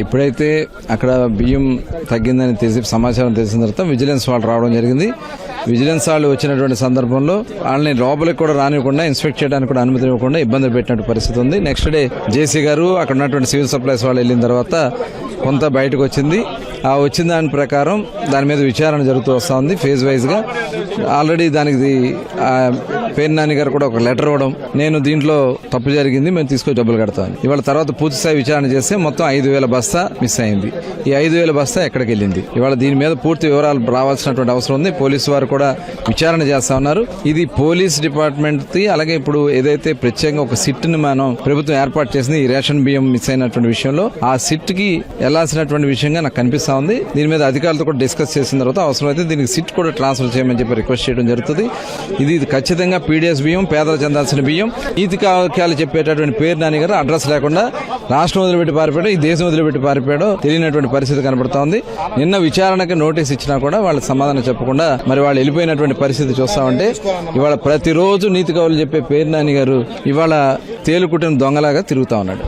ఎప్పుడైతే అక్కడ బియ్యం తగ్గిందని తెలిసి సమాచారం తెలిసిన తర్వాత విజిలెన్స్ వాళ్ళు రావడం జరిగింది. విజిలెన్స్ వాళ్ళు వచ్చినటువంటి సందర్భంలో వాళ్ళని లోపలికి కూడా రానివ్వకుండా ఇన్స్పెక్ట్ చేయడానికి కూడా అనుమతి ఇవ్వకుండా ఇబ్బందులు పెట్టినట్టు పరిస్థితి ఉంది. నెక్స్ట్ డే జేసీ గారు అక్కడ ఉన్నటువంటి సివిల్ సప్లైస్ వాళ్ళు వెళ్ళిన తర్వాత కొంత బయటకు వచ్చింది. ఆ వచ్చిన దాని ప్రకారం దాని మీద విచారణ జరుగుతూ వస్తూ ఉంది. ఫేజ్ వైజ్గా ఆల్రెడీ దానికి పేరు నాని గారు కూడా ఒక లెటర్ ఇవ్వడం. నేను దీంట్లో తప్పు జరిగింది మేము తీసుకొని డబ్బులు కడతాను ఇవాళ తర్వాత పూర్తి స్థాయి విచారణ చేస్తే మొత్తం ఐదు వేల బస్తా మిస్ అయింది. ఈ ఐదు వేల బస్తా ఎక్కడికి వెళ్ళింది? ఇవాళ దీని మీద పూర్తి వివరాలు రావాల్సినటువంటి అవసరం ఉంది. పోలీసు వారు కూడా విచారణ చేస్తా ఉన్నారు. ఇది పోలీస్ డిపార్ట్మెంట్ అలాగే ఇప్పుడు ఏదైతే ప్రత్యేకంగా ఒక సిట్ని మనం ప్రభుత్వం ఏర్పాటు చేసింది ఈ రేషన్ బియ్యం మిస్ అయినటువంటి విషయంలో ఆ సిట్కి వెళ్ళాల్సినటువంటి విషయంగా నాకు కనిపిస్తా ఉంది. దీని మీద అధికారులతో కూడా డిస్కస్ చేసిన తర్వాత అవసరమైతే దీనికి సిట్ కూడా ట్రాన్స్ఫర్ చేయమని చెప్పి రిక్వెస్ట్ చేయడం జరుగుతుంది. ఇది ఇది ఖచ్చితంగా పీడిఎస్ బియ్యం పేదలు చెందాల్సిన బియ్యం. నీతి కావ్యాలు చెప్పేటటువంటి పేరు నాని గారు అడ్రస్ లేకుండా రాష్ట్రం వదిలిపెట్టి పారిపోయాడు ఈ దేశం వదిలిపెట్టి పారిపోయాడో తెలియనటువంటి పరిస్థితి కనబడుతోంది ఉంది. నిన్న విచారణకి నోటీస్ ఇచ్చినా కూడా వాళ్ళు సమాధానం చెప్పకుండా మరి వాళ్ళు వెళ్ళిపోయినటువంటి పరిస్థితి చూస్తామంటే ఇవాళ ప్రతిరోజు నీతి కవులు చెప్పే పేరు నాని గారు ఇవాళ తేలుకుట్టిన దొంగలాగా తిరుగుతా ఉన్నాడు.